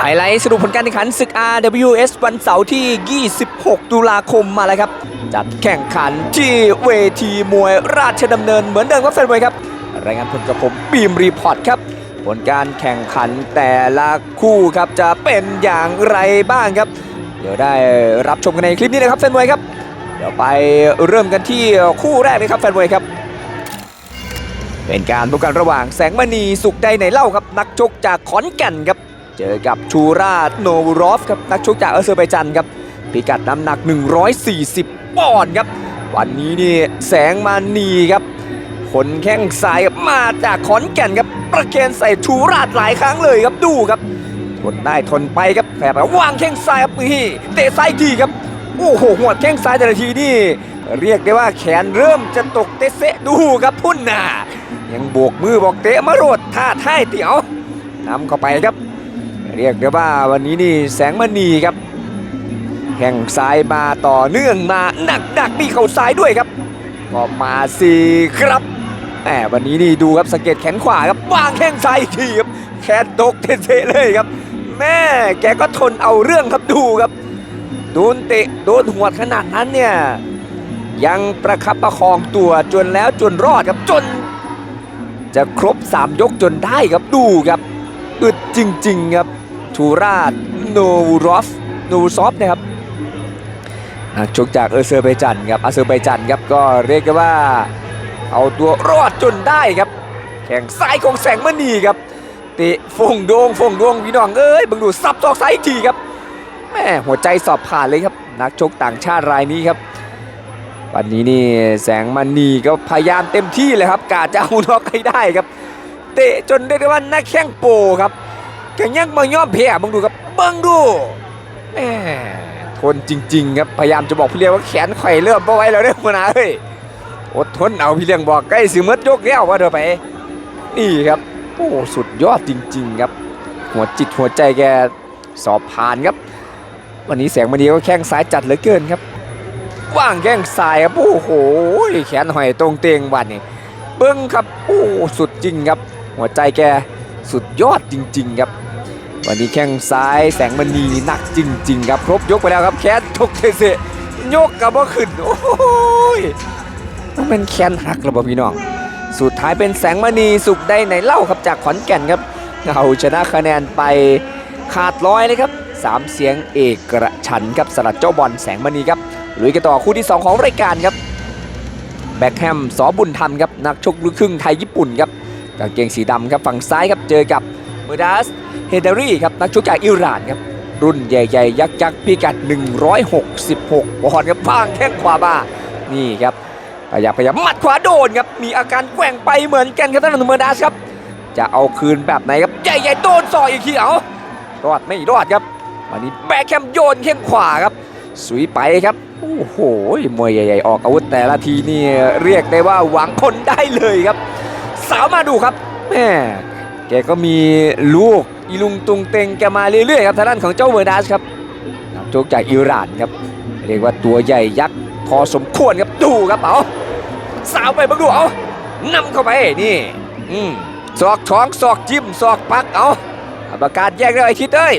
ไฮไลท์สรุปผลการแข่งขันศึก RWS วันเสาร์ที่ 26 ตุลาคมมาแล้วครับ จัดแข่งขันที่เวทีมวยราชดำเนินเหมือนเดิมครับแฟนมวยครับ รายงานผลกับผมบีมรีพอร์ตครับ ผลการแข่งขันแต่ละคู่ครับจะเป็นอย่างไรบ้างครับ เดี๋ยวได้รับชมกันในคลิปนี้นะครับแฟนมวยครับ เดี๋ยวไปเริ่มกันที่คู่แรกเลยครับแฟนมวยครับเป็นการพบกันระหว่างแสงมณีสุขใดในเล่าครับนักชกจากขอนแก่นครับ เจอกับชูราโนวรอฟครับนักชกจากอาเซอร์ไบจันครับพิกัดน้ำหนัก 140 ปอนด์ครับ วันนี้นี่แสงมณีครับขนแข้งซ้ายครับมาจากขอนแก่นครับประเคนใส่ชูราชหลายครั้งเลยครับดูครับทนได้ทนไปครับแผลไปวางแข้งซ้ายครับนี่เตะซ้ายทีครับโอ้โหหัวดแข้งซ้ายแต่ละทีนี่ เรียกได้ว่าแขนเริ่มจะตกเตะเซะดูครับพุ่นน่ะยังโบกมือบอกเตะมาโรดท่าท่ายเตี๋ยวนำเข้าไปครับ เรียกได้ว่าวันนี้นี่แสงมณีครับ แข้งซ้ายมาต่อเนื่องมาหนักหนักๆมีเข่าซ้ายด้วยครับก็มาสีครับแหมวันนี้นี่ดูครับสังเกตแขนขวาครับวางแข้งซ้ายอีกทีครับแขนตกเทะๆเลยครับ แม่แกก็ทนเอาเรื่องครับดูครับโดนเตะโดนหัวขนาดนั้นเนี่ยยังประคับประคองตัวจนแล้วจนรอดครับจน จะครบ 3 ยกจนได้ครับดูครับอึดจริง ๆ ครับ ชูราชโนรอฟโนซอฟนะครับนักชกจากเออเซอร์ไบจันครับอาเซอร์ไบจันครับก็เรียกได้ว่าเอาตัวรอดจนได้ครับแข่งซ้ายของแสงมณีครับเตะฟงโดงฟงโดงพี่น้องเอ้ยบังดูซับซอกซ้ายทีครับแม่หัวใจสอบผ่านเลยครับนักชกต่างชาติรายนี้ครับ วันนี้นี่แสงมณีก็พยายามเต็มที่เลยครับกาจะเอาน็อกให้ได้ครับ เตะจนได้ว่านักแข้งโปครับ แข่งยังมายอมแพ้บังดูครับบังดูแม่ทนจริง ๆ ครับพยายามจะบอกพี่เลี้ยงว่าแขนไข่เริ่มเบ่ไหวแล้วเด้อมานะเฮ้ยอดทนเอาพี่เลี้ยงบอกใกล้สิหมดยกแล้วว่าเดี๋ยวไปนี่ครับโอ้สุดยอดจริง ๆ ครับ หัวจิตหัวใจแกสอบผ่านครับ วันนี้แสงมณีก็แข้งซ้ายจัดเหลือเกินครับว่างแข้งซ้ายครับโอ้โหแขนหอยตรงเตียงวันนี้เบิ้งครับโอ้สุดจริงครับ หัวใจแกสุดยอดจริง ๆ ครับ วันนี้แข้งซ้ายแสงมณีหนักจริง ๆ ครับครบยกไปแล้วครับแขนทุกเทเสยกกับว่าขึ้นโอ้ยมันเป็นแขนหักระบบพี่น้อง สุดท้ายเป็นแสงมณีสุขได้ในเล่าครับจากขอนแก่นครับเอาชนะคะแนนไปขาดร้อยเลยครับสามเสียงเอกระชันครับสลัดเจ้าบอลแสงมณีครับลุยกันต่อคู่ที่ 2 ของรายการครับแบ็คแฮมสอบุญธรรมครับนักชกลูกครึ่งไทยญี่ปุ่นครับกางเกงสีดำครับฝั่งซ้ายครับเจอกับ เมอร์ดัสเฮเดอรี่ครับนักชกจากอิหร่านครับรุ่นใหญ่ๆ ยักษ์ยักษ์พิกัด 166ปอนด์ครับพางแข้งขวาบ้านี่ครับพยายามพยายามหมัดขวาโดนครับมีอาการแกว่งไปเหมือนกันครับท่านหนุ่มเมอร์ดัสครับจะเอาคืนแบบไหนครับใหญ่ๆโดนซอยอีกทีเอารอดไม่รอดครับวันนี้แบกแคมโยนเข้งขวาครับสุยไปครับโอ้โหมวยใหญ่ ๆ ออกอาวุธแต่ละทีนี่เรียกได้ว่าหวังผลได้เลยครับ สาวมาดูครับแม่ แกก็มีลูกอีลุงตุงเต็งแกมาเรื่อยๆครับทางด้านของเจ้าเมอร์ดัสครับนักชกจากอิหร่านครับ เรียกว่าตัวใหญ่ยักษ์พอสมควรครับดูครับเอาสาวไปบังดูเอานำเข้าไปนี่อืมศอกท้องศอกจิ้มศอกปักเอาประกาศแยกเลยไอ้ทิศเอ้ย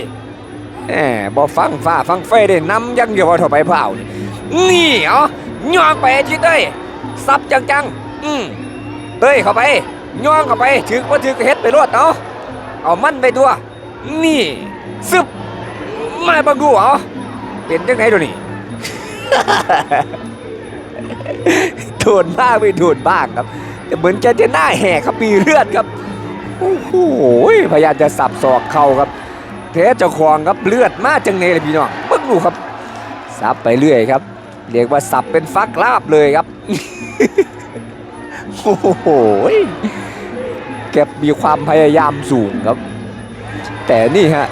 แหมบอฟังฟ้าฟังไฟได้นำยังเดียวเอถอไปเผานี่นี่เอาย่องไปไอ้ทิศเอ้ยซับจังๆอืมเฮ้ยเข้าไป ย่องเข้าไปถือว่าถือก็เฮ็ดไปรวดเอาเอามันไปตัว นี่ซึบมาบังดูเอาเป็นจังไหนตัวนี้โดนบ้างไม่โดนบ้างครับแต่เหมือนแกจะหน้าแหกครับมีเลือดครับโอ้โหพยายามจะสับศอกเข่าครับแท้เจ้าของครับเลือดมากจังเลยเลยพี่น้องเบิ่งดูครับสับไปเรื่อยครับ เรียกว่าสับเป็นฟักลาบเลยครับ โอ้โห แกมีความพยายามสูงครับ แต่นี่ฮะ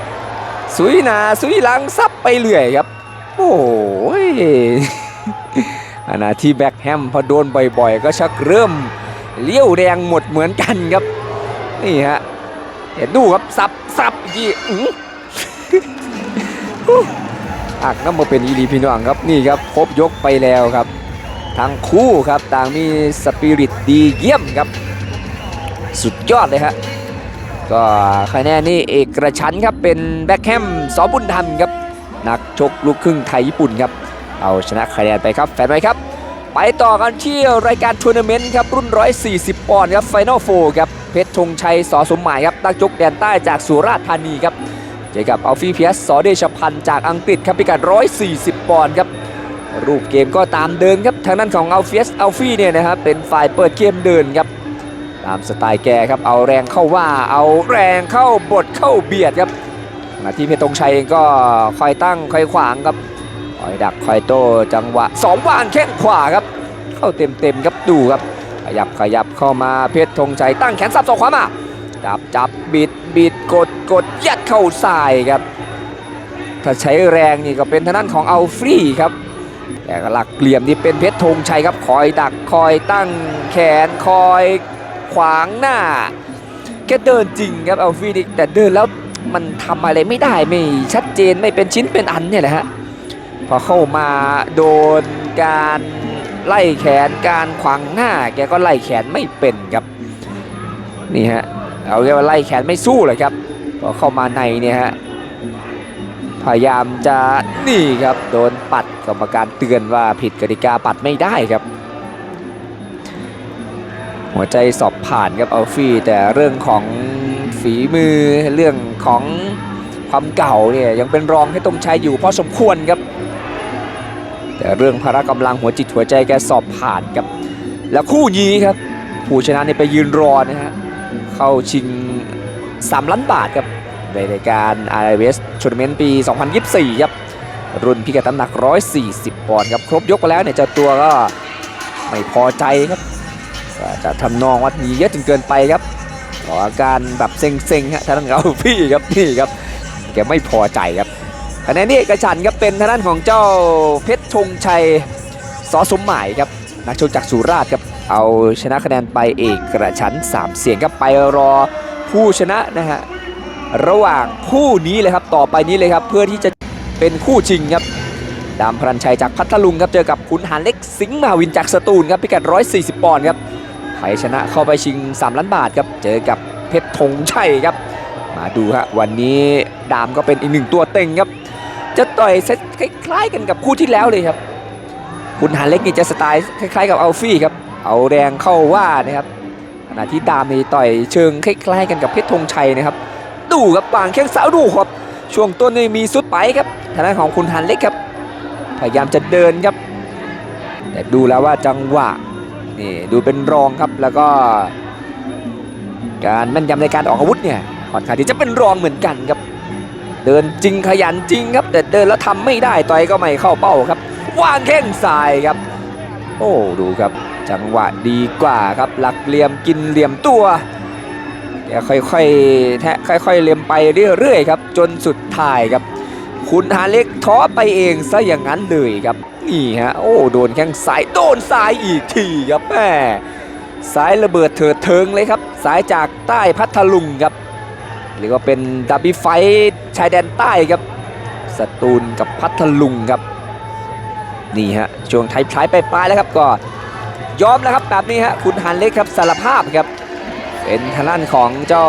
สุยนาสุยลังซับไปเรื่อยครับ โอ้ยขณะที่แบ็คแฮมพอโดนบ่อยๆ ก็ชักเริ่มเลี้ยวแรงหมดเหมือนกันครับ นี่ฮะเห็นดูครับสับสับอีกทีอื้ออักน้ำมาเป็นอีหลีพี่น้องครับนี่ครับครบยกไปแล้วครับ ทั้งคู่ครับต่างมีสปิริตดีเยี่ยมครับ สุดยอดเลยฮะก็คะแนนนี่เอกกระชั้นครับเป็นแบ็คแฮมสอบุญธรรมครับนักชกลูกครึ่งไทยญี่ปุ่นครับเอาชนะคะแนนไปครับแฟนไว้ครับ ไปต่อกันที่รายการทัวร์นาเมนต์ครับรุ่น 140 ปอนด์ครับไฟนอลโฟครับเพชรธงชัยสอสมหมายครับนักชกแดนใต้จากสุราษฎร์ธานีครับเจอกับอัลฟี่เพียสสอเดชพันธ์จากอังกฤษครับพิกัด 140 ปอนด์ครับรูปเกมก็ตามเดินครับทางด้านของอัลเฟียสอัลฟี่เนี่ยนะครับเป็นฝ่ายเปิดเกมเดินครับ ตามสไตล์แกครับเอาแรงเข้าว่าเอาแรงเข้าบดเข้าเบียดครับขณะที่เพชรธงชัยเองก็คอยตั้งคอยขวางครับคอยดักคอยโต้จังหวะสองวางแข้งขวาครับ เข้าเต็มๆครับดูครับขยับขยับเข้ามาเพชรธงชัยตั้งแขนสับศอกขวามาจับจับบิดบิดกดกดยัดเข้าใส่ครับ ถ้าใช้แรงนี่ก็เป็นทางด้านของเอัลฟรีครับแต่หลักเหลี่ยมนี่เป็นเพชรธงชัยครับคอยดักคอยตั้งแขนคอย ขวางหน้าแกเดินจริงครับอัลฟรีนี่แต่เดินแล้วมันทำอะไรไม่ได้ไม่ชัดเจนไม่เป็นชิ้นเป็นอันเนี่ยแหละฮะพอเข้ามาโดนการไล่แขนการขวางหน้า แกก็ไล่แขนไม่เป็นครับนี่ฮะเอาเรียกว่าไล่แขนไม่สู้เลยครับพอเข้ามาในเนี่ยฮะพยายามจะนี่ครับโดนปัดกรรมการเตือนว่าผิดกติกาปัดไม่ได้ครับ หัวใจสอบผ่านครับอัลฟี่แต่เรื่องของฝีมือเรื่องของความเก่าเนี่ยยังเป็นรองให้ตรงชัยอยู่พอสมควรครับ แต่เรื่องพละกำลังหัวจิตหัวใจแกสอบผ่านครับ แล้วคู่นี้ครับ ผู้ชนะเนี่ยไปยืนรอนะฮะเข้าชิง 3 ล้านบาทครับในรายการ RIS Tournament ปี 2024 ครับ รุ่นพิกัดน้ำหนัก 140 ปอนด์ครับ ครบยกไปแล้วเนี่ยเจ้าตัวก็ไม่พอใจครับ จะทำนองว่ามีเยอะจนเกินไปครับออาการแบบเซ็งๆฮะทางด้านเอาพี่ครับนี่ครับแกไม่พอใจครับคะแนนนี้เอกฉันครับเป็นทางด้านของเจ้าเพชรธงชัยสอสมหมายครับนักชกจากสุราษฎร์ครับเอาชนะคะแนนไปเอกกระชัน3 เสียงครับไปรอผู้ชนะนะฮะระหว่างคู่นี้เลยครับต่อไปนี้เลยครับเพื่อที่จะเป็นคู่ชิงครับดามพรันชัยจากพัทลุงครับเจอกับขุนหารเล็กสิงห์มาวินจากสตูลครับพิกัด 140 ปอนด์ครับ ใครชนะเข้าไปชิง 3 ล้านบาทครับเจอกับเพชรธงชัยครับ มาดูฮะวันนี้ดามก็เป็นอีกหนึ่งตัวเต็งครับ จะต่อยเซตคล้ายๆกันกับคู่ที่แล้วเลยครับขุนหารเล็กนี่จะสไตล์คล้ายๆกับอัลฟี่ครับเอาแรงเข้าว่านะครับขณะที่ดามนี่ต่อยเชิงคล้ายๆกันกับเพชรธงชัยนะครับ ดูครับวางแข้งสาวดูครับช่วงต้นนี่มีสุดไปครับทางด้านของคุณฮันเล็กครับ พยายามจะเดินครับ แต่ดูแล้วว่าจังหวะ นี่ดูเป็นรองครับแล้วก็ การแม่นยำในการออกอาวุธเนี่ยค่อนข้างที่จะเป็นรองเหมือนกันครับ เดินจริงขยันจริงครับ แต่เดินแล้วทำไม่ได้ต่อยก็ไม่เข้าเป้าครับวางแข้งซ้ายครับ โอ้ดูครับ จังหวะดีกว่าครับ หลักเหลี่ยมกินเหลี่ยมตัวค่อยๆแทะค่อย ๆเลียมไปเรื่อยๆครับ จนสุดท้ายครับ คุณหาเล็กท้อไปเองซะอย่างนั้นเลยครับ นี่ฮะ โอ้โดนแข้งซ้ายโดนซ้ายอีกทีครับแม่ซ้ายระเบิดเถิดเทิงเลยครับซ้ายจากใต้พัทลุงครับเรียกว่าเป็นดับบิไฟชายแดนใต้ครับสตูลกับพัทลุงครับ นี่ฮะช่วงท้ายๆไปปลายแล้วครับก็ยอมแล้วครับแบบนี้ฮะคุณหันเล็กครับสารภาพครับเป็นทางด้านของเจ้า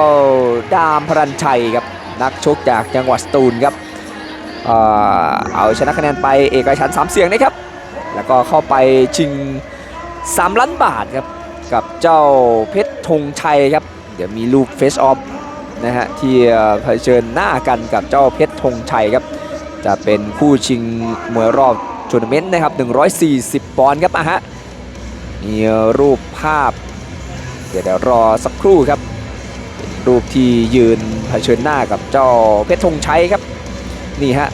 ดามพรัญชัยครับนักชกจากจังหวัดสตูลครับ เอ่อเอาชนะคะแนนไปเอกฉันสามเสียงนะครับ แล้วก็เข้าไปชิง 3 ล้านบาทครับ กับเจ้าเพชรธงชัยครับ เดี๋ยวมีรูปเฟสออฟนะฮะที่เผชิญหน้ากันกับเจ้าเพชรธงชัยครับ จะเป็นคู่ชิงมวยรอบทัวร์นาเมนต์นะครับ 140 ปอนด์ครับอะฮะ มีรูปภาพ เดี๋ยวเดี๋ยวรอสักครู่ครับ รูปที่ยืนเผชิญหน้ากับเจ้าเพชรธงชัยครับ นี่ฮะ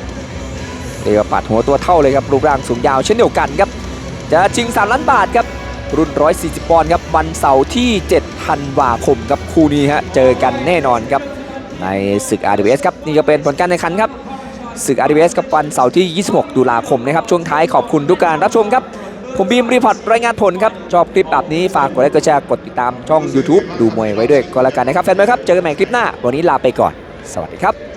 เรียกว่าปัดหัวตัวเท่าเลยครับรูปร่างสูงยาวเช่นเดียวกันครับ จะชิง 3 ล้านบาทครับ รุ่น 140 ปอนด์ครับวันเสาร์ที่7ธันวาคมครับคู่นี้ฮะเจอกันแน่นอนครับในศึก RWS ครับนี่ก็เป็นผลการแข่งขันครับศึก RWS กับวันเสาร์ที่ 26 ตุลาคมนะครับช่วงท้ายขอบคุณทุกการรับชมครับ ผมบีมรีพอร์ตรายงานผลครับชอบคลิปแบบนี้ฝากกดไลค์กดแชร์กดติดตามช่อง YouTube ดูมวยไว้ด้วยก็แล้วกันนะครับแฟนมวยครับเจอกันใหม่คลิปหน้า วันนี้ลาไปก่อน สวัสดีครับ